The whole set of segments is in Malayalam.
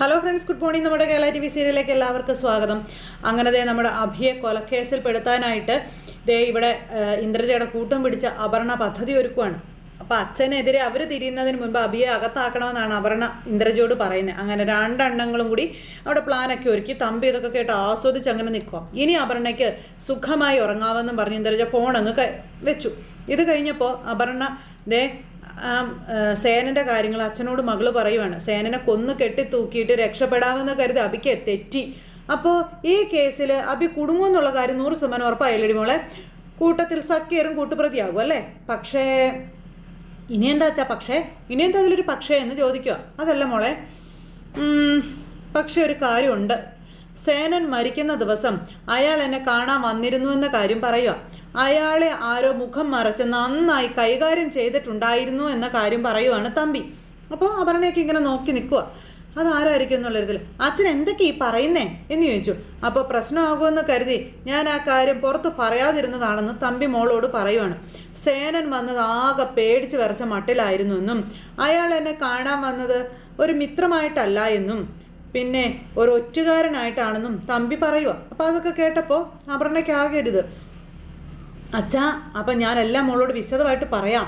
ഹലോ ഫ്രണ്ട്സ് ഗുഡ് മോർണിംഗ് നമ്മുടെ കേരള ടി വി സീരിയലിലേക്ക് എല്ലാവർക്കും സ്വാഗതം. അങ്ങനെ ദേ നമ്മുടെ അഭിയെ കൊലക്കേസിൽ പെടുത്താനായിട്ട് ദേ ഇവിടെ ഇന്ദ്രജയുടെ കൂട്ടം പിടിച്ച അപർണ പദ്ധതി ഒരുക്കുവാണ്. അപ്പോൾ അച്ഛനെതിരെ അവർ തിരിയുന്നതിന് മുൻപ് അഭിയെ അകത്താക്കണമെന്നാണ് അപർണ ഇന്ദ്രജയോട് പറയുന്നത് അങ്ങനെ രണ്ടെണ്ണങ്ങളും കൂടി അവിടെ പ്ലാനൊക്കെ ഒരുക്കി. തമ്പി ഇതൊക്കെ കേട്ട് ആസ്വദിച്ച് അങ്ങനെ നിൽക്കുക ഇനി അപർണയ്ക്ക് സുഖമായി ഉറങ്ങാമെന്നും പറഞ്ഞ് ഇന്ദ്രജ ഫോൺ അങ്ങ് വെച്ചു. ഇത് കഴിഞ്ഞപ്പോൾ അപർണ ദേ ആ സേനന്റെ കാര്യങ്ങൾ അച്ഛനോട് മകൾ പറയുവാണ്. സേനനെ കൊന്നു കെട്ടി തൂക്കിയിട്ട് രക്ഷപ്പെടാമെന്ന് കരുതി അബിക്ക് തെറ്റി. അപ്പോൾ ഈ കേസിൽ അബി കുടുങ്ങുമെന്നുള്ള കാര്യം നൂറ് ശതമാനം ഉറപ്പായില്ലടി മോളെ? കൂട്ടത്തിൽ സക്കീറും കൂട്ടുപ്രതിയാകും അല്ലേ? പക്ഷേ ഇനി എന്താ വെച്ചാ പക്ഷേ? ഇനി എന്താ അതിലൊരു പക്ഷേ എന്ന് ചോദിക്കുക അതല്ല മോളെ പക്ഷേ ഒരു കാര്യമുണ്ട്. സേനൻ മരിക്കുന്ന ദിവസം അയാൾ എന്നെ കാണാൻ വന്നിരുന്നു എന്ന കാര്യം പറയുക അയാളെ ആരോ മുഖം മറച്ച് നന്നായി കൈകാര്യം ചെയ്തിട്ടുണ്ടായിരുന്നു എന്ന കാര്യം പറയുവാണ് തമ്പി. അപ്പോൾ അപർണയൊക്കെ ഇങ്ങനെ നോക്കി നിൽക്കുക അതാരായിരിക്കും എന്നുള്ളൊരിതിൽ അച്ഛൻ എന്തൊക്കെ ഈ പറയുന്നേ? എന്ന് ചോദിച്ചു. അപ്പോൾ പ്രശ്നമാകുമെന്ന് കരുതി ഞാൻ ആ കാര്യം പുറത്ത് പറയാതിരുന്നതാണെന്ന് തമ്പി മോളോട് പറയുവാണ്. സേനൻ വന്നത് ആകെ പേടിച്ച് വരച്ച മട്ടിലായിരുന്നു എന്നും അയാൾ എന്നെ കാണാൻ വന്നത് ഒരു മിത്രമായിട്ടല്ല എന്നും പിന്നെ ഒരു ഒറ്റുകാരനായിട്ടാണെന്നും തമ്പി പറയുക അപ്പോൾ അതൊക്കെ കേട്ടപ്പോൾ അപർണയ്ക്കാകരുത് അച്ഛാ അപ്പം ഞാൻ എല്ലാം മോളോട് വിശദമായിട്ട് പറയാം.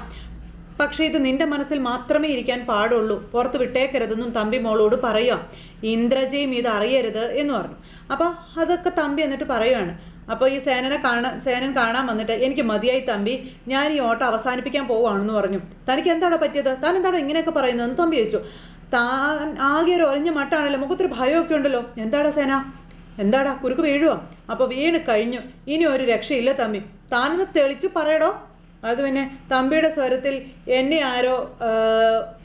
പക്ഷേ ഇത് നിന്റെ മനസ്സിൽ മാത്രമേ ഇരിക്കാൻ പാടുള്ളൂ. പുറത്ത് വിട്ടേക്കരുതെന്നും തമ്പി മോളോട് പറയുക. ഇന്ദ്രജയും ഇത് അറിയരുത് എന്ന് പറഞ്ഞു. അപ്പോൾ അതൊക്കെ തമ്പി എന്നിട്ട് പറയുകയാണ് അപ്പോൾ ഈ സേനനെ കാണാൻ സേനൻ കാണാൻ വന്നിട്ട് എനിക്ക് മതിയായി തമ്പി ഞാൻ ഈ ഓട്ടം അവസാനിപ്പിക്കാൻ പോവുകയാണെന്ന് പറഞ്ഞു. തനിക്ക് എന്താണ് പറ്റിയത്? താൻ എന്താണ് ഇങ്ങനെയൊക്കെ പറയുന്നതെന്ന് തമ്പി ചോദിച്ചു. താൻ ആകെ ഒരു ഒരഞ്ഞ മട്ടാണല്ലോ മുഖത്തൊരു ഭയമൊക്കെ ഉണ്ടല്ലോ. എന്താടാ സേന? എന്താടാ കുരുക്ക് വീഴുവോ? അപ്പോൾ വീണ് കഴിഞ്ഞു. ഇനി ഒരു രക്ഷയില്ല തമ്പി. താനൊന്ന് തെളിച്ച് പറയടോ. അത് പിന്നെ തമ്പിയുടെ സ്വരത്തിൽ എന്നെ ആരോ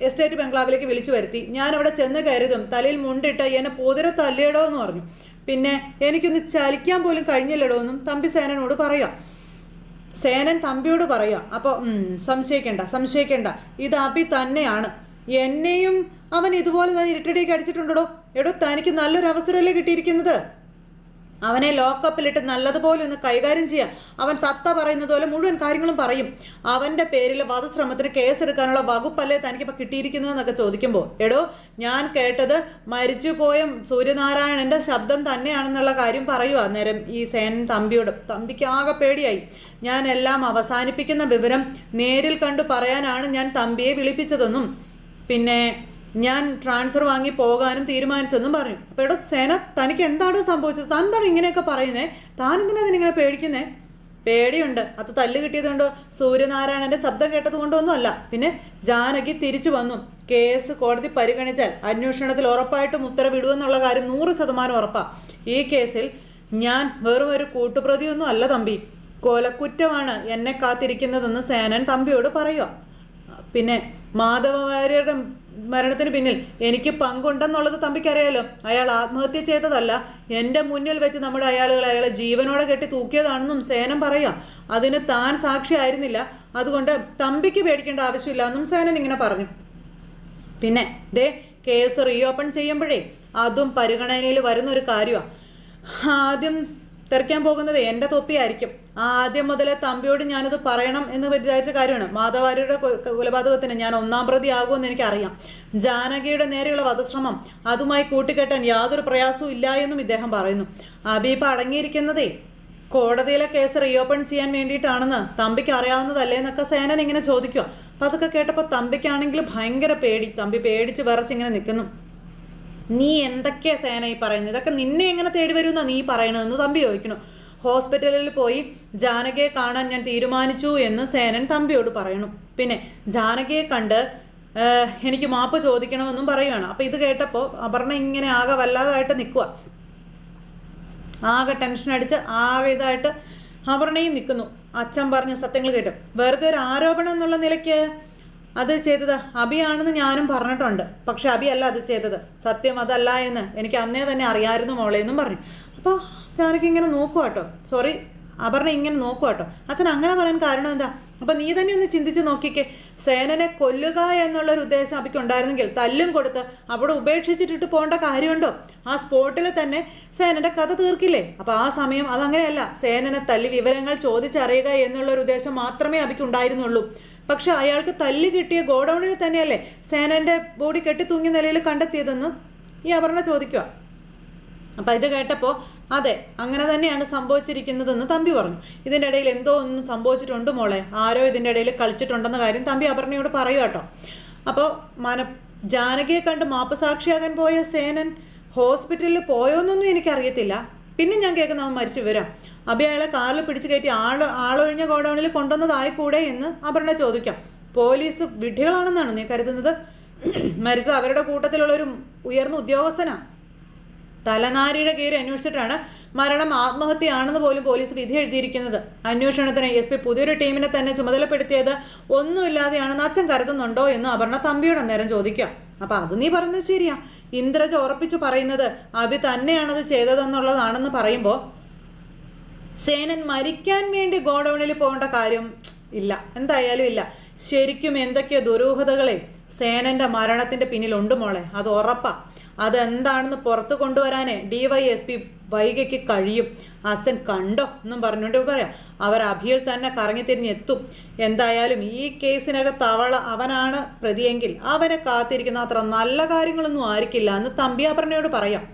എസ്റ്റേറ്റ് ബംഗ്ലാവിലേക്ക് വിളിച്ചു വരുത്തി. ഞാൻ അവിടെ ചെന്ന് കരുതും. തലയിൽ മുണ്ടിട്ട് എന്നെ പൊതിരെ തല്ലിയടോ എന്ന് പറഞ്ഞു. പിന്നെ എനിക്കൊന്ന് ചലിക്കാൻ പോലും കഴിഞ്ഞില്ലടോ എന്നും തമ്പി സേനനോട് പറയാം. സേനൻ തമ്പിയോട് പറയുക അപ്പോൾ സംശയിക്കണ്ട സംശയിക്കണ്ട. ഇത് അഭി തന്നെയാണ്. എന്നെയും അവൻ ഇതുപോലെ തന്നെ ഇരുട്ടടിയൊക്കെ അടിച്ചിട്ടുണ്ടോ എടോ തനിക്ക് നല്ലൊരു അവസരമല്ലേ കിട്ടിയിരിക്കുന്നത്? അവനെ ലോക്കപ്പിലിട്ട് നല്ലതുപോലെ ഒന്ന് കൈകാര്യം ചെയ്യാം. അവൻ തത്ത പറയുന്നത് പോലെ മുഴുവൻ കാര്യങ്ങളും പറയും. അവന്റെ പേരിൽ വധശ്രമത്തിന് കേസെടുക്കാനുള്ള വകുപ്പല്ലേ തനിക്കിപ്പോൾ കിട്ടിയിരിക്കുന്നതെന്നൊക്കെ ചോദിക്കുമ്പോൾ എടോ ഞാൻ കേട്ടത് മരിച്ചു പോയ സൂര്യനാരായണന്റെ ശബ്ദം തന്നെയാണെന്നുള്ള കാര്യം പറയുക അന്നേരം ഈ സേൻ തമ്പിയോട് തമ്പിക്ക് ആകെ പേടിയായി. ഞാൻ എല്ലാം അവസാനിപ്പിക്കുന്ന വിവരം നേരിൽ കണ്ടു പറയാനാണ് ഞാൻ തമ്പിയെ വിളിപ്പിച്ചതെന്നും. പിന്നെ ഞാൻ ട്രാൻസ്ഫർ വാങ്ങി പോകാനും തീരുമാനിച്ചെന്നും പറയും അപ്പോൾ ഇവിടെ സേന തനിക്ക് എന്താണ് സംഭവിച്ചത്? താൻ എന്താണ് ഇങ്ങനെയൊക്കെ പറയുന്നേ. താൻ എന്തിനാ ഇതിനിങ്ങനെ പേടിക്കുന്നേ? പേടിയുണ്ട്. അത് തല്ല് കിട്ടിയത് കൊണ്ടോ സൂര്യനാരായണന്റെ ശബ്ദം കേട്ടത് കൊണ്ടൊന്നുമല്ല പിന്നെ ജാനകി തിരിച്ചു വന്നു. കേസ് കോടതി പരിഗണിച്ചാൽ അന്വേഷണത്തിൽ ഉറപ്പായിട്ടും ഉത്തരവിടുമെന്നുള്ള കാര്യം നൂറ് ശതമാനം ഉറപ്പാണ് ഈ കേസിൽ ഞാൻ വെറും ഒരു കൂട്ടുപ്രതിയൊന്നും അല്ല തമ്പി. കൊലക്കുറ്റമാണ് എന്നെ കാത്തിരിക്കുന്നതെന്ന് സേനൻ തമ്പിയോട് പറയുക പിന്നെ മാധവ വാര്യരുടെ മരണത്തിന് പിന്നിൽ എനിക്ക് പങ്കുണ്ടെന്നുള്ളത് തമ്പിക്കറിയാലോ? അയാൾ ആത്മഹത്യ ചെയ്തതല്ല എന്റെ മുന്നിൽ വെച്ച് നമ്മുടെ അയാളുകൾ അയാളെ ജീവനോടെ കെട്ടി തൂക്കിയതാണെന്നും സേനം പറയാം. അതിന് താൻ സാക്ഷിയായിരുന്നില്ല അതുകൊണ്ട് തമ്പിക്ക് പേടിക്കേണ്ട ആവശ്യമില്ല എന്നും സേനൻ ഇങ്ങനെ പറഞ്ഞു. പിന്നെ ദേ കേസ് റീഓപ്പൺ ചെയ്യുമ്പോഴേ അതും പരിഗണനയിൽ വരുന്ന ഒരു കാര്യമാണ് ആദ്യം തെറിക്കാൻ പോകുന്നത് എന്റെ തൊപ്പിയായിരിക്കും. ആദ്യം മുതലേ തമ്പിയോട് ഞാനത് പറയണം എന്ന് വിചാരിച്ച കാര്യമാണ്. മാധവാരിയുടെ കൊലപാതകത്തിന് ഞാൻ ഒന്നാം പ്രതി ആകുമെന്ന് എനിക്കറിയാം. ജാനകിയുടെ നേരെയുള്ള വധശ്രമം അതുമായി കൂട്ടിക്കെട്ടാൻ യാതൊരു പ്രയാസവും ഇല്ല എന്നും ഇദ്ദേഹം പറയുന്നു. അബീബ് അടങ്ങിയിരിക്കുന്നതേ കോടതിയിലെ കേസ് റീഓപ്പൺ ചെയ്യാൻ വേണ്ടിയിട്ടാണെന്ന് തമ്പിക്ക് അറിയാവുന്നതല്ലേ എന്നൊക്കെ സേനൻ ഇങ്ങനെ ചോദിക്കുക അപ്പം അതൊക്കെ കേട്ടപ്പോൾ തമ്പിക്കാണെങ്കിൽ ഭയങ്കര പേടി. തമ്പി പേടിച്ച് വിറച്ചിങ്ങനെ നിൽക്കുന്നു. നീ എന്തൊക്കെയാ സേന ഈ പറയുന്നത്? ഇതൊക്കെ നിന്നെ എങ്ങനെ തേടി വരുമെന്നാ നീ പറയണതെന്ന് തമ്പി ചോദിക്കണം ഹോസ്പിറ്റലിൽ പോയി ജാനകിയെ കാണാൻ ഞാൻ തീരുമാനിച്ചു എന്ന് സേനൻ തമ്പിയോട് പറയണം പിന്നെ ജാനകിയെ കണ്ട് എനിക്ക് മാപ്പ് ചോദിക്കണമെന്നും പറയുകയാണ് അപ്പോൾ ഇത് കേട്ടപ്പോൾ അപർണ ഇങ്ങനെ ആകെ വല്ലാതായിട്ട് നിൽക്കുക ആകെ ടെൻഷൻ അടിച്ച് ആകെ ഇതായിട്ട് അപർണയും നിൽക്കുന്നു അച്ഛൻ പറഞ്ഞ സത്യങ്ങൾ കേട്ടു. വെറുതെ ഒരു ആരോപണം എന്നുള്ള നിലയ്ക്ക് അത് ചെയ്തത് അബിയാണെന്ന് ഞാനും പറഞ്ഞിട്ടുണ്ട്. പക്ഷെ അബി അല്ല അത് ചെയ്തത്. സത്യം അതല്ല എന്ന് എനിക്ക് അന്നേ തന്നെ അറിയാമായിരുന്നു മോളെ എന്നും പറഞ്ഞു. അപ്പോൾ ജാനകി ഇങ്ങനെ നോക്കുക കേട്ടോ. സോറി അപർണ ഇങ്ങനെ നോക്കുക കേട്ടോ. അച്ഛൻ അങ്ങനെ പറയാൻ കാരണം എന്താ? അപ്പം നീ തന്നെ ഒന്ന് ചിന്തിച്ച് നോക്കിക്കേ. സേനനെ കൊല്ലുക എന്നുള്ളൊരു ഉദ്ദേശം അവയ്ക്ക് ഉണ്ടായിരുന്നെങ്കിൽ തല്ലും കൊടുത്ത് അവിടെ ഉപേക്ഷിച്ചിട്ടിട്ട് പോകേണ്ട കാര്യമുണ്ടോ? ആ സ്പോട്ടിൽ തന്നെ സേനന്റെ കഥ തീർക്കില്ലേ? അപ്പോൾ ആ സമയം അതങ്ങനെയല്ല. സേനനെ തല്ലി വിവരങ്ങൾ ചോദിച്ചറിയുക എന്നുള്ളൊരു ഉദ്ദേശം മാത്രമേ അവയ്ക്ക് ഉണ്ടായിരുന്നുള്ളൂ. പക്ഷെ അയാൾക്ക് തല്ല് കിട്ടിയ ഗോഡൗണിൽ തന്നെയല്ലേ സേനന്റെ ബോഡി കെട്ടി തൂങ്ങിയ നിലയിൽ കണ്ടെത്തിയതെന്ന് ഈ അപർണ ചോദിക്കുക അപ്പം ഇത് കേട്ടപ്പോൾ അതെ അങ്ങനെ തന്നെയാണ് സംഭവിച്ചിരിക്കുന്നതെന്ന് തമ്പി പറഞ്ഞു. ഇതിന്റെ ഇടയിൽ എന്തോ ഒന്നും സംഭവിച്ചിട്ടുണ്ട് മോളെ. ആരോ ഇതിന്റെ ഇടയിൽ കളിച്ചിട്ടുണ്ടെന്ന കാര്യം തമ്പി അപർണയോട് പറയുക കേട്ടോ. അപ്പോൾ മന ജാനകിയെ കണ്ട് മാപ്പ് സാക്ഷിയാകാൻ പോയ സേനൻ ഹോസ്പിറ്റലിൽ പോയോന്നൊന്നും എനിക്കറിയത്തില്ല. പിന്നെ ഞാൻ കേൾക്കുന്ന അവൻ മരിച്ചു. വരാം അഭി അയാളെ കാറിൽ പിടിച്ചു കയറ്റി ആൾ ആളൊഴിഞ്ഞ ഗോഡൗണിൽ കൊണ്ടുവന്നതായിക്കൂടെ എന്ന് അപർണ ചോദിക്കാം. പോലീസ് വിഡ്ഢികളാണെന്നാണ് നീ കരുതുന്നത്? മരിച്ച അവരുടെ കൂട്ടത്തിലുള്ള ഒരു ഉയർന്ന ഉദ്യോഗസ്ഥനാണ് തലനാരിയുടെ കീറി അന്വേഷിച്ചിട്ടാണ് മരണം ആത്മഹത്യയാണെന്ന് പോലും പോലീസ് വിധി എഴുതിയിരിക്കുന്നത്. അന്വേഷണത്തിന് എസ് പി പുതിയൊരു ടീമിനെ തന്നെ ചുമതലപ്പെടുത്തിയത് ഒന്നുമില്ലാതെയാണെന്ന് അച്ഛൻ കരുതുന്നുണ്ടോ എന്ന് അപർണ തമ്പിയോട് അന്നേരം ചോദിക്കാം. അപ്പൊ അത് നീ പറഞ്ഞത് ശരിയാ. ഇന്ദ്രജ ഉറപ്പിച്ചു പറയുന്നത് അഭി തന്നെയാണത് ചെയ്തതെന്നുള്ളതാണെന്ന് പറയുമ്പോൾ സേനൻ മരിക്കാൻ വേണ്ടി ഗോഡൌണിൽ പോകേണ്ട കാര്യം ഇല്ല. എന്തായാലും ഇല്ല. ശരിക്കും എന്തൊക്കെയോ ദുരൂഹതകളെ സേനന്റെ മരണത്തിന്റെ പിന്നിലുണ്ട് മോളെ. അത് ഉറപ്പാ. അതെന്താണെന്ന് പുറത്ത് കൊണ്ടുവരാനേ ഡി വൈ എസ് പി വൈകയ്ക്ക് കഴിയും. അച്ഛൻ കണ്ടോ എന്നും പറഞ്ഞുകൊണ്ട് പറയാം അവർ അഭിയിൽ തന്നെ കറങ്ങിത്തിരിഞ്ഞെത്തും എന്തായാലും ഈ കേസിനകത്ത് തവള അവനാണ് പ്രതിയെങ്കിൽ അവനെ കാത്തിരിക്കുന്ന അത്ര നല്ല കാര്യങ്ങളൊന്നും ആയിരിക്കില്ല എന്ന് തമ്പിയാഭരണയോട് പറയാം.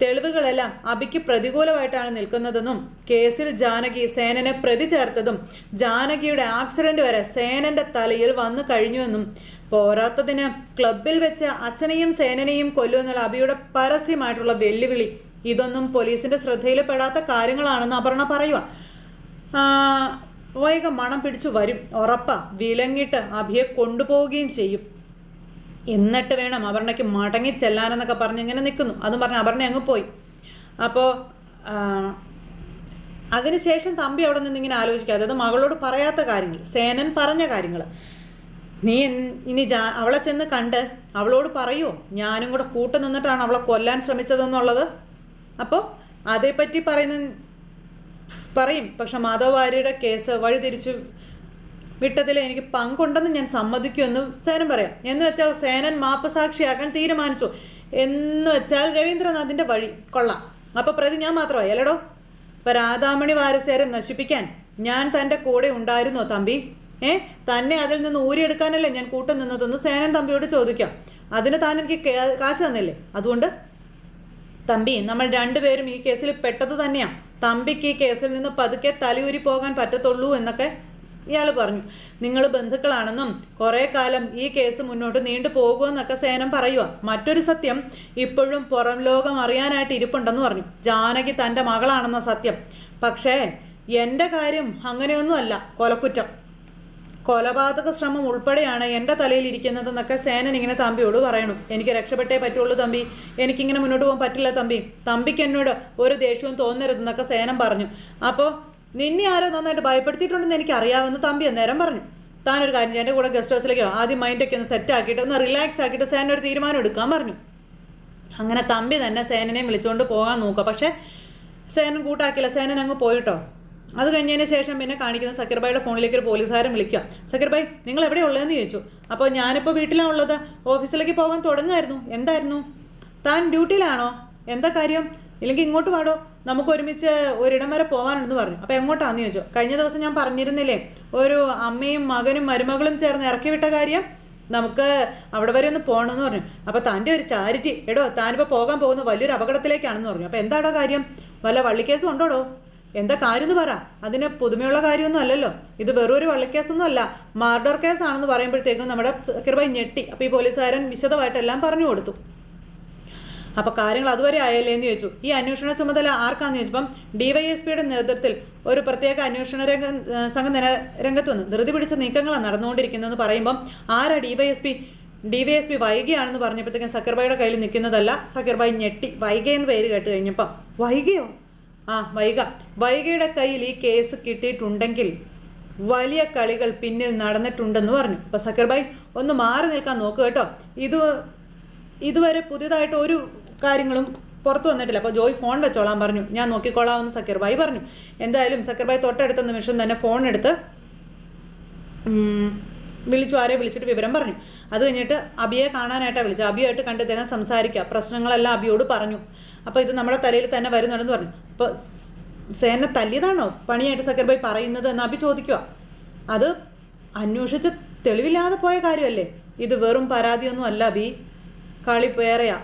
തെളിവുകളെല്ലാം അബിക്ക് പ്രതികൂലമായിട്ടാണ് നിൽക്കുന്നതെന്നും കേസിൽ ജാനകി സേനനെ പ്രതി ചേർത്തതും ജാനകിയുടെ ആക്സിഡന്റ് വരെ സേനന്റെ തലയിൽ വന്നു കഴിഞ്ഞുവെന്നും പോരാത്തതിന് ക്ലബിൽ വെച്ച് അച്ഛനെയും സേനനെയും കൊല്ലുമെന്നുള്ള അബിയുടെ പരസ്യമായിട്ടുള്ള വെല്ലുവിളി. ഇതൊന്നും പോലീസിന്റെ ശ്രദ്ധയിൽപ്പെടാത്ത കാര്യങ്ങളാണെന്ന് അപർണ പറയുക വൈകം മണം പിടിച്ചു വരും. ഉറപ്പ വിലങ്ങിട്ട് അഭിയെ കൊണ്ടുപോവുകയും ചെയ്യും. എന്നിട്ട് വേണം അപർണയ്ക്ക് മടങ്ങി ചെല്ലാനെന്നൊക്കെ പറഞ്ഞ് ഇങ്ങനെ നിൽക്കുന്നു. അതും പറഞ്ഞ് അപർണ അങ്ങ് പോയി. അപ്പോൾ അതിനുശേഷം തമ്പി അവിടെ നിന്ന് ഇങ്ങനെ ആലോചിക്കുക അതായത് മകളോട് പറയാത്ത കാര്യങ്ങൾ സേനൻ പറഞ്ഞ കാര്യങ്ങൾ. നീ ഇനി അവളെ ചെന്ന് കണ്ട് അവളോട് പറയുമോ ഞാനും കൂടെ കൂട്ടു നിന്നിട്ടാണ് അവളെ കൊല്ലാൻ ശ്രമിച്ചതെന്നുള്ളത്. അപ്പോൾ അതേപ്പറ്റി പറയുന്ന പറയും. പക്ഷെ മാധവ് വാര്യയുടെ കേസ് വഴിതിരിച്ചു വിട്ടതിൽ എനിക്ക് പങ്കുണ്ടെന്ന് ഞാൻ സമ്മതിക്കുമെന്ന് സേനൻ പറയാം. എന്ന് വെച്ചാൽ സേനൻ മാപ്പസാക്ഷിയാക്കാൻ തീരുമാനിച്ചു. എന്ന് വെച്ചാൽ രവീന്ദ്രനാഥിന്റെ വഴി കൊള്ളാം. അപ്പോൾ പ്രതി ഞാൻ മാത്രമായി അല്ലടോ? ഇപ്പൊ രാധാമണി വാരസേരെ നശിപ്പിക്കാൻ ഞാൻ തന്റെ കൂടെ ഉണ്ടായിരുന്നോ തമ്പി? ഏ? തന്നെ അതിൽ നിന്ന് ഊരിയെടുക്കാനല്ലേ ഞാൻ കൂട്ടു നിന്നതെന്ന് സേനൻ തമ്പിയോട് ചോദിക്കാം. അതിന് താൻ എനിക്ക് കാശ് തന്നില്ലേ? അതുകൊണ്ട്? തമ്പി നമ്മൾ രണ്ടുപേരും ഈ കേസിൽ പെട്ടത് തന്നെയാ. തമ്പിക്ക് ഈ കേസിൽ നിന്ന് പതുക്കെ തലയൂരി പോകാൻ പറ്റത്തുള്ളൂ എന്നൊക്കെ ഇയാൾ പറഞ്ഞു. നിങ്ങൾ ബന്ധുക്കളാണെന്നും കുറേ കാലം ഈ കേസ് മുന്നോട്ട് നീണ്ടു പോകുമെന്നൊക്കെ സേനം പറയുക മറ്റൊരു സത്യം ഇപ്പോഴും പുറം ലോകം അറിയാനായിട്ട് ഇരിപ്പുണ്ടെന്ന് പറഞ്ഞു. ജാനകി തന്റെ മകളാണെന്ന സത്യം. പക്ഷേ എന്റെ കാര്യം അങ്ങനെയൊന്നുമല്ല. കൊലക്കുറ്റം. കൊലപാതക ശ്രമം ഉൾപ്പെടെയാണ് എന്റെ തലയിൽ ഇരിക്കുന്നതെന്നൊക്കെ സേനൻ ഇങ്ങനെ തമ്പിയോട് പറയണം. എനിക്ക് രക്ഷപ്പെട്ടേ പറ്റുള്ളൂ തമ്പി. എനിക്കിങ്ങനെ മുന്നോട്ട് പോകാൻ പറ്റില്ല തമ്പി. തമ്പിക്ക് എന്നോട് ഒരു ദേഷ്യവും തോന്നരുതെന്നൊക്കെ സേനൻ പറഞ്ഞു. അപ്പോൾ നിന്നെ ആരോ നന്നായിട്ട് ഭയപ്പെടുത്തിയിട്ടുണ്ടെന്ന് എനിക്ക് അറിയാവുന്ന തമ്പി അന്നേരം പറഞ്ഞു. താനൊരു കാര്യം എന്റെ കൂടെ ഗസ്റ്റ് ഹൗസിലേക്കോ ആദ്യം മൈൻഡൊക്കെ ഒന്ന് സെറ്റ് ആക്കിയിട്ട് ഒന്ന് റിലാക്സ് ആക്കിയിട്ട് സേന ഒരു തീരുമാനം എടുക്കാൻ പറഞ്ഞു. അങ്ങനെ തമ്പി തന്നെ സേനനെ വിളിച്ചുകൊണ്ട് പോകാൻ നോക്കുക. പക്ഷേ സേനൻ കൂട്ടാക്കില്ല സേനൻ അങ്ങ് പോയിട്ടോ? അത് കഴിഞ്ഞതിന് ശേഷം പിന്നെ കാണിക്കുന്ന സക്കീർബായിയുടെ ഫോണിലേക്ക് ഒരു പോലീസുകാരൻ വിളിക്കുക. സക്കീർബായ് നിങ്ങൾ എവിടെ ഉള്ളതെന്ന് ചോദിച്ചു. അപ്പോൾ ഞാനിപ്പോൾ വീട്ടിലാണ് ഉള്ളത്? ഓഫീസിലേക്ക് പോകാൻ തുടങ്ങുമായിരുന്നു. എന്തായിരുന്നു? താൻ ഡ്യൂട്ടിയിലാണോ? എന്താ കാര്യം? ഇല്ലെങ്കിൽ ഇങ്ങോട്ട് പാടോ നമുക്ക് ഒരുമിച്ച് ഒരിടം വരെ പോകാനുണ്ടെന്ന് പറഞ്ഞു. അപ്പോൾ എങ്ങോട്ടാന്ന് ചോദിച്ചു. കഴിഞ്ഞ ദിവസം ഞാൻ പറഞ്ഞിരുന്നില്ലേ ഒരു അമ്മയും മകനും മരുമകളും ചേർന്ന് ഇറക്കി വിട്ട കാര്യം? നമുക്ക് അവിടെ വരെ ഒന്ന് പോകണമെന്ന് പറഞ്ഞു. അപ്പോൾ തന്റെ ഒരു ചാരിറ്റി എടോ താനിപ്പോൾ പോകാൻ പോകുന്ന വലിയൊരു അപകടത്തിലേക്കാണെന്ന് പറഞ്ഞു. അപ്പോൾ എന്താടോ കാര്യം? വല്ല വള്ളിക്കേസും ഉണ്ടോടോ? എന്താ കാര്യം എന്ന് പറ. അതിന് പുതുമയുള്ള കാര്യമൊന്നും അല്ലല്ലോ. ഇത് വെറും ഒരു വള്ളിക്കേസൊന്നും അല്ല. മർഡർ കേസാണെന്ന് പറയുമ്പോഴത്തേക്കും നമ്മുടെ കൃപ ഞെട്ടി. അപ്പോൾ ഈ പോലീസുകാരൻ വിശദമായിട്ടെല്ലാം പറഞ്ഞു കൊടുത്തു. അപ്പോൾ കാര്യങ്ങൾ അതുവരെ ആയല്ലേ എന്ന് ചോദിച്ചു. ഈ അന്വേഷണ ചുമതല ആർക്കാന്ന് ചോദിച്ചപ്പം ഡിവൈഎസ്പിയുടെ നേതൃത്വത്തിൽ ഒരു പ്രത്യേക അന്വേഷണ രംഗ സംഘം രംഗത്ത് വന്ന്. ധൃതി പിടിച്ച നീക്കങ്ങളാണ് നടന്നുകൊണ്ടിരിക്കുന്നതെന്ന് പറയുമ്പം ആരാ ഡിവൈഎസ്പി ഡിവൈഎസ്പി വൈകിയാണെന്ന് പറഞ്ഞപ്പോഴത്തേക്കും സക്കർബായിയുടെ കയ്യിൽ നിൽക്കുന്നതല്ല. സക്കർബായി ഞെട്ടി. വൈകിയെന്ന് പേര് കേട്ട് കഴിഞ്ഞപ്പം. വൈകിയോ? ആ വൈഗ. വൈഗയുടെ കയ്യിൽ ഈ കേസ് കിട്ടിയിട്ടുണ്ടെങ്കിൽ വലിയ കളികൾ പിന്നിൽ നടന്നിട്ടുണ്ടെന്ന് പറഞ്ഞു. അപ്പോൾ സക്കർബായി ഒന്ന് മാറി നിൽക്കാൻ നോക്കുക കേട്ടോ. ഇത് ഇതുവരെ പുതിയതായിട്ട് ഒരു കാര്യങ്ങളും പുറത്തു വന്നിട്ടില്ല. അപ്പോൾ ജോയ് ഫോൺ വെച്ചോളാൻ പറഞ്ഞു. ഞാൻ നോക്കിക്കോളാമെന്ന് എന്ന് ബായി പറഞ്ഞു. എന്തായാലും സക്കീർ ബായി തൊട്ടടുത്ത നിമിഷം തന്നെ ഫോൺ എടുത്ത് വിളിച്ചു. ആരെ വിളിച്ചിട്ട് വിവരം പറഞ്ഞു. അത് കഴിഞ്ഞിട്ട് അബിയെ കാണാനായിട്ടാണ് വിളിച്ചത്. അബിയായിട്ട് കണ്ട് ഇദ്ദേഹം സംസാരിക്കുക. പ്രശ്നങ്ങളെല്ലാം അബിയോട് പറഞ്ഞു. അപ്പോൾ ഇത് നമ്മുടെ തലയിൽ തന്നെ വരുന്നുണ്ടെന്ന് പറഞ്ഞു. അപ്പോൾ സേന തല്ലിയതാണോ? പണിയായിട്ട് സക്കീർ ബായി പറയുന്നത് എന്ന് അഭി ചോദിക്കുക അത് അന്വേഷിച്ച് തെളിവില്ലാതെ പോയ കാര്യമല്ലേ? ഇത് വെറും പരാതിയൊന്നും അല്ല അബി കളി വേറെയാ.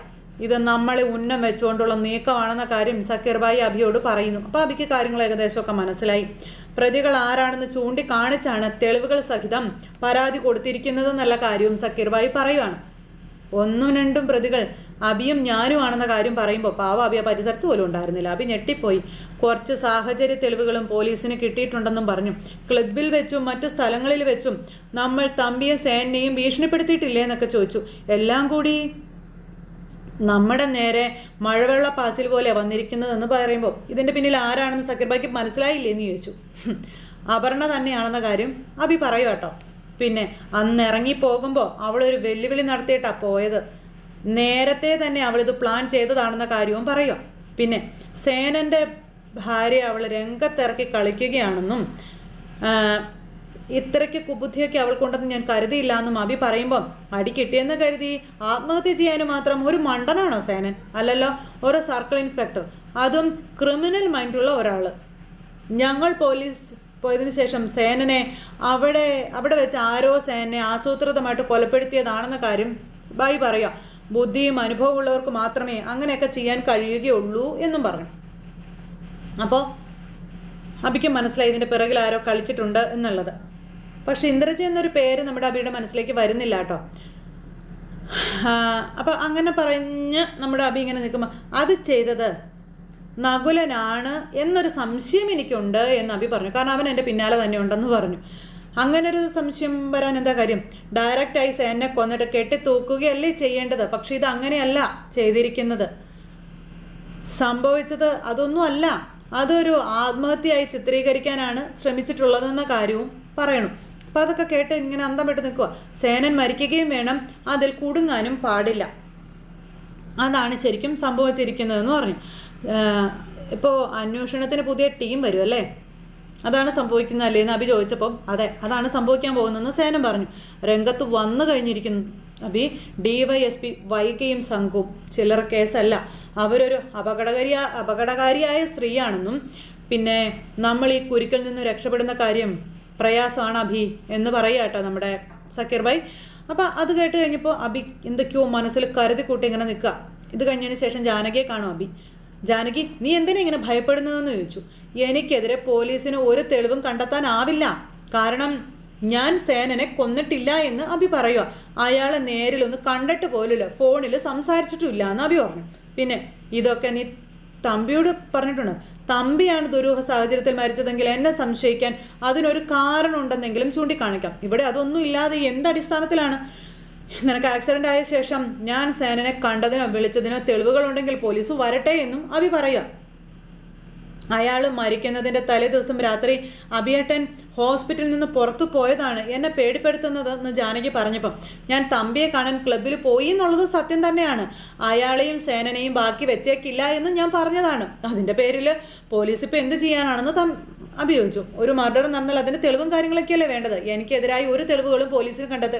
ഇത് നമ്മളെ ഉന്നം വെച്ചുകൊണ്ടുള്ള നീക്കമാണെന്ന കാര്യം സക്കീർ ഭായി അഭിയോട് പറയുന്നു. അപ്പോൾ അഭിക്ക് കാര്യങ്ങൾ ഏകദേശമൊക്കെ മനസ്സിലായി. പ്രതികൾ ആരാണെന്ന് ചൂണ്ടിക്കാണിച്ചാണ് തെളിവുകൾ സഹിതം പരാതി കൊടുത്തിരിക്കുന്നതെന്നുള്ള കാര്യവും സക്കീർ ഭായി പറയുവാണ്. ഒന്നും രണ്ടും പ്രതികൾ അബിയും ഞാനുമാണെന്ന കാര്യം പറയുമ്പോൾ പാവ അബി പരിസരത്ത് പോലും ഉണ്ടായിരുന്നില്ല. അബി ഞെട്ടിപ്പോയി. കുറച്ച് സാഹചര്യ തെളിവുകളും പോലീസിന് കിട്ടിയിട്ടുണ്ടെന്നും പറഞ്ഞു. ക്ലബിൽ വെച്ചും മറ്റു സ്ഥലങ്ങളിൽ വെച്ചും നമ്മൾ തമ്പിയെ സേനയും ഭീഷണിപ്പെടുത്തിയിട്ടില്ലേ എന്നൊക്കെ ചോദിച്ചു. എല്ലാം കൂടി നമ്മുടെ നേരെ മഴവെള്ള പാച്ചിൽ പോലെ വന്നിരിക്കുന്നതെന്ന് പറയുമ്പോൾ ഇതിന്റെ പിന്നിൽ ആരാണെന്ന് സക്കീർബായ്ക്ക് മനസ്സിലായില്ലേ എന്ന് ചോദിച്ചു. അപർണ തന്നെയാണെന്ന കാര്യം അബി പറയൂ കേട്ടോ പിന്നെ അന്ന് ഇറങ്ങി പോകുമ്പോൾ അവളൊരു വെല്ലുവിളി നടത്തിയിട്ടാണ് പോയത്. നേരത്തെ തന്നെ അവൾ ഇത് പ്ലാൻ ചെയ്തതാണെന്ന കാര്യവും പറയുക പിന്നെ സേനന്റെ ഭാര്യ അവൾ രംഗത്തിറക്കി കളിക്കുകയാണെന്നും ഇത്രയ്ക്ക് കുബുദ്ധിയൊക്കെ അവൾക്കുണ്ടെന്ന് ഞാൻ കരുതിയില്ല എന്നും അഭി പറയുമ്പം അടി കിട്ടിയെന്ന് കരുതി. ആത്മഹത്യ ചെയ്യാനും മാത്രം ഒരു മണ്ടനാണോ സേനൻ? അല്ലല്ലോ ഒരു സർക്കിൾ ഇൻസ്പെക്ടർ. അതും ക്രിമിനൽ മൈൻഡുള്ള ഒരാൾ ഞങ്ങൾ പോലീസ് പോയതിനു ശേഷം സേനനെ അവിടെ അവിടെ വെച്ച് ആരോ സേനനെ ആസൂത്രിതമായിട്ട് കൊലപ്പെടുത്തിയതാണെന്ന കാര്യം ബായി പറയാം ബുദ്ധിയും അനുഭവമുള്ളവർക്ക് മാത്രമേ അങ്ങനെയൊക്കെ ചെയ്യാൻ കഴിയുകയുള്ളൂ എന്നും പറഞ്ഞു. അപ്പോൾ അബിക്ക് മനസ്സിലായി ഇതിന്റെ പിറകിൽ ആരോ കളിച്ചിട്ടുണ്ട് എന്നുള്ളത്. പക്ഷെ ഇന്ദ്രജ എന്നൊരു പേര് നമ്മുടെ അബിയുടെ മനസ്സിലേക്ക് വരുന്നില്ല കേട്ടോ. അപ്പോൾ അങ്ങനെ പറഞ്ഞ് നമ്മുടെ അബി ഇങ്ങനെ നിൽക്കുമ്പോൾ അത് ചെയ്തത് നകുലനാണ് എന്നൊരു സംശയം എനിക്കുണ്ട് എന്ന് അബി പറഞ്ഞു. കാരണം അവൻ എന്റെ പിന്നാലെ തന്നെ ഉണ്ടെന്ന് പറഞ്ഞു. അങ്ങനെ ഒരു സംശയം വരാൻ എന്താ കാര്യം? ഡയറക്റ്റായി സേനെ കൊന്നിട്ട് കെട്ടി തൂക്കുകയല്ലേ ചെയ്യേണ്ടത്? പക്ഷെ ഇത് അങ്ങനെയല്ല ചെയ്തിരിക്കുന്നത്. സംഭവിച്ചത് അതൊന്നും അല്ല. അതൊരു ആത്മഹത്യയായി ചിത്രീകരിക്കാനാണ് ശ്രമിച്ചിട്ടുള്ളതെന്ന കാര്യവും പറയണം. അപ്പം അതൊക്കെ കേട്ട് ഇങ്ങനെ അന്തം വിട്ട് നിൽക്കുക സേനൻ മരിക്കുകയും വേണം. അതിൽ കുടുങ്ങാനും പാടില്ല. അതാണ് ശരിക്കും സംഭവിച്ചിരിക്കുന്നതെന്ന് പറഞ്ഞു. ഇപ്പോൾ അന്വേഷണത്തിന് പുതിയ ടീം വരും അല്ലേ? അതാണ് സംഭവിക്കുന്നത് എന്ന് അഭി ചോദിച്ചപ്പോൾ അതെ അതാണ് സംഭവിക്കാൻ പോകുന്നതെന്ന് സേനം പറഞ്ഞു. രംഗത്ത് വന്നു കഴിഞ്ഞിരിക്കുന്നു. അഭി എസ് പി വൈകയും സംഘവും ചില്ലറ കേസല്ല. അവരൊരു അപകടകാരിയ അപകടകാരിയായ സ്ത്രീയാണെന്നും പിന്നെ നമ്മൾ ഈ കുരുക്കിൽ നിന്ന് രക്ഷപ്പെടുന്ന കാര്യം പ്രയാസമാണ് അഭി എന്ന് പറയുക കേട്ടോ നമ്മുടെ സക്കീർ ഭായ് അപ്പോൾ അത് കേട്ട് കഴിഞ്ഞപ്പോൾ അബി എന്തൊക്കെയോ മനസ്സിൽ കരുതി കൂട്ടി ഇങ്ങനെ നിൽക്കുക. ഇത് കഴിഞ്ഞതിന് ശേഷം ജാനകിയെ കാണും അബി. ജാനകി നീ എന്തിനാ ഇങ്ങനെ ഭയപ്പെടുന്നതെന്ന് ചോദിച്ചു? എനിക്കെതിരെ പോലീസിന് ഒരു തെളിവും കണ്ടെത്താനാവില്ല. കാരണം ഞാൻ സേനനെ കൊന്നിട്ടില്ല എന്ന് അഭി പറയുക. അയാളെ നേരിലൊന്ന് കണ്ടിട്ട് പോലുമില്ല. ഫോണിൽ സംസാരിച്ചിട്ടുമില്ല എന്ന് അഭി പറഞ്ഞു. പിന്നെ ഇതൊക്കെ നീ തമ്പിയോട് പറഞ്ഞിട്ടുണ്ട്. തമ്പിയാണ് ദുരൂഹ സാഹചര്യത്തിൽ മരിച്ചതെങ്കിൽ എന്നെ സംശയിക്കാൻ അതിനൊരു കാരണം ഉണ്ടെന്നെങ്കിലും ചൂണ്ടിക്കാണിക്കാം. ഇവിടെ അതൊന്നും ഇല്ലാതെ എന്ത് അടിസ്ഥാനത്തിലാണ്? നിനക്ക് ആക്സിഡന്റ് ആയ ശേഷം ഞാൻ സേനനെ കണ്ടതിനോ വിളിച്ചതിനോ തെളിവുകളുണ്ടെങ്കിൽ പോലീസ് വരട്ടെ എന്നും അഭി പറയുക. അയാൾ മരിക്കുന്നതിന്റെ തലേ ദിവസം രാത്രി അഭിയേട്ടൻ ഹോസ്പിറ്റലിൽ നിന്ന് പുറത്തു പോയതാണ്. എന്നെ പേടിപ്പെടുത്തുന്നത് എന്ന് ജാനകി പറഞ്ഞപ്പം ഞാൻ തമ്പിയെ കാണാൻ ക്ലബിൽ പോയി എന്നുള്ളത് സത്യം തന്നെയാണ്. അയാളെയും സേനനെയും ബാക്കി വെച്ചേക്കില്ല എന്ന് ഞാൻ പറഞ്ഞതാണ്. അതിന്റെ പേരിൽ പോലീസ് ഇപ്പോൾ എന്ത് ചെയ്യാനാണെന്ന് തം അഭിയോഗിച്ചു ഒരു മർഡർ നടന്നാൽ അതിന് തെളിവും കാര്യങ്ങളൊക്കെയല്ലേ വേണ്ടത്? എനിക്കെതിരായി ഒരു തെളിവുകളും പോലീസിന് കണ്ടെത്ത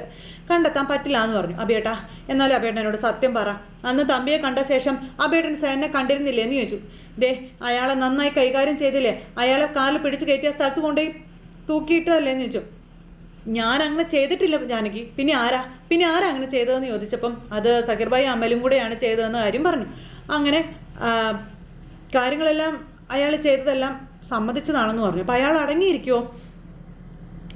കണ്ടെത്താൻ പറ്റില്ല എന്ന് പറഞ്ഞു. അഭിയേട്ടാ എന്നാലും അഭിയേട്ടനോട് സത്യം പറ. അന്ന് തമ്പിയെ കണ്ട ശേഷം അഭിയേട്ടൻ സേനെ കണ്ടിരുന്നില്ലേ എന്ന് ചോദിച്ചു. ദേ അയാളെ നന്നായി കൈകാര്യം ചെയ്തില്ലേ? അയാളെ കാലിൽ പിടിച്ച് കയറ്റിയ സ്ഥലത്ത് കൊണ്ടുപോയി തൂക്കിയിട്ടതല്ലേ എന്ന് ചോദിച്ചു. ഞാൻ അങ്ങനെ ചെയ്തിട്ടില്ല ജാനകി. പിന്നെ ആരാ? പിന്നെ ആരാ അങ്ങനെ ചെയ്തതെന്ന് ചോദിച്ചപ്പം അത് സക്കീർബായി അമലും കൂടെയാണ് ചെയ്തതെന്ന് കാര്യം പറഞ്ഞു. അങ്ങനെ കാര്യങ്ങളെല്ലാം അയാൾ ചെയ്തതെല്ലാം സമ്മതിച്ചതാണെന്ന് പറഞ്ഞു. അപ്പോൾ അയാൾ അടങ്ങിയിരിക്കുമോ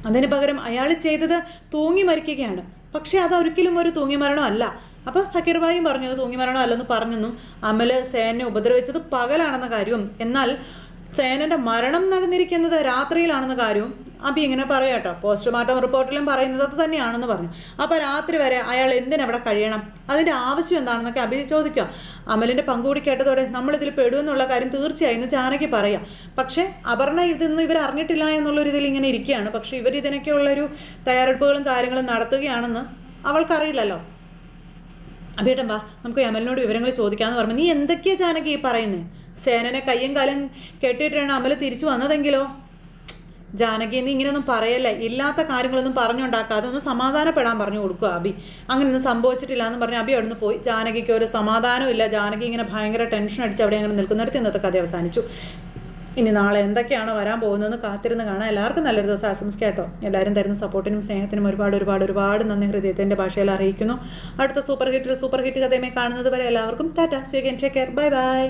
അതിന് പകരം അയാൾ ചെയ്തത് തൂങ്ങി മരിക്കുകയാണ്. പക്ഷേ അത് ഒരിക്കലും ഒരു തൂങ്ങി മരണമല്ല അപ്പോൾ സക്കീർബായും പറഞ്ഞത് തൂങ്ങി മരണം അല്ലെന്ന് പറഞ്ഞെന്നും അമൽ സേനെ ഉപദ്രവിച്ചത് പകലാണെന്ന കാര്യവും. എന്നാൽ സേനന്റെ മരണം നടന്നിരിക്കുന്നത് രാത്രിയിലാണെന്ന കാര്യവും അബി ഇങ്ങനെ പറയാം കേട്ടോ. പോസ്റ്റ്മോർട്ടം റിപ്പോർട്ടിലും പറയുന്നത് അത് തന്നെയാണെന്ന് പറഞ്ഞു. അപ്പോൾ രാത്രി വരെ അയാൾ എന്തിനവിടെ കഴിയണം? അതിന്റെ ആവശ്യം എന്താണെന്നൊക്കെ അഭി ചോദിക്കാം അമലിന്റെ പങ്കുകൂടി കേട്ടതോടെ നമ്മളിതിൽ പെടുമെന്നുള്ള കാര്യം തീർച്ചയായും ഇന്ന് ചാനയ്ക്ക് പറയാം. പക്ഷേ അപർണ ഇതൊന്നും ഇവർ അറിഞ്ഞിട്ടില്ല എന്നുള്ളൊരു ഇതിൽ ഇങ്ങനെ ഇരിക്കുകയാണ്. പക്ഷേ ഇവർ ഇതിനൊക്കെയുള്ളൊരു തയ്യാറെടുപ്പുകളും കാര്യങ്ങളും നടത്തുകയാണെന്ന് അവൾക്കറിയില്ലല്ലോ. അഭിയേട്ടൻ വാ നമുക്ക് അമലിനോട് വിവരങ്ങൾ ചോദിക്കാമെന്ന് പറഞ്ഞു. നീ എന്തൊക്കെയാ ജാനകി ഈ പറയുന്നത് സേനനെ കയ്യും കാലും കെട്ടിയിട്ടാണ് അമൽ തിരിച്ചു വന്നതെങ്കിലോ? ജാനകി നീ ഇങ്ങനെയൊന്നും പറയല്ലേ? ഇല്ലാത്ത കാര്യങ്ങളൊന്നും പറഞ്ഞുണ്ടാക്കാതെ ഒന്ന് സമാധാനപ്പെടാൻ പറഞ്ഞു കൊടുക്കുക അബി അങ്ങനെയൊന്നും സംഭവിച്ചിട്ടില്ല എന്ന് പറഞ്ഞ് അബി അവിടുന്ന് പോയി. ജാനകിക്ക് ഒരു സമാധാനവും ഇല്ല. ജാനകി ഇങ്ങനെ ഭയങ്കര ടെൻഷൻ അടിച്ച് അവിടെ അങ്ങനെ നിൽക്കുന്നിടത്ത് ഇന്നത്തെ കഥ അവസാനിച്ചു. ഇനി നാളെ എന്തൊക്കെയാണ് വരാൻ പോകുന്നതെന്ന് കാത്തിരുന്ന് കാണാം. എല്ലാവർക്കും നല്ലൊരു ദിവസം ആശംസിക്കാട്ടോ. എല്ലാവരും തരുന്ന സപ്പോർട്ടിനും സ്നേഹത്തിനും ഒരുപാട് ഒരുപാട് ഒരുപാട് നന്ദി. ഹൃദയത്തിന്റെ ഭാഷയിൽ അറിയിക്കുന്നു. അടുത്ത സൂപ്പർ ഹിറ്റിൽ സൂപ്പർ ഹിറ്റ് കഥയുമായി കാണുന്നത് വരെ എല്ലാവർക്കും ടാറ്റ. സ്വീകൻ ടേക്ക് കെയർ ബൈ ബൈ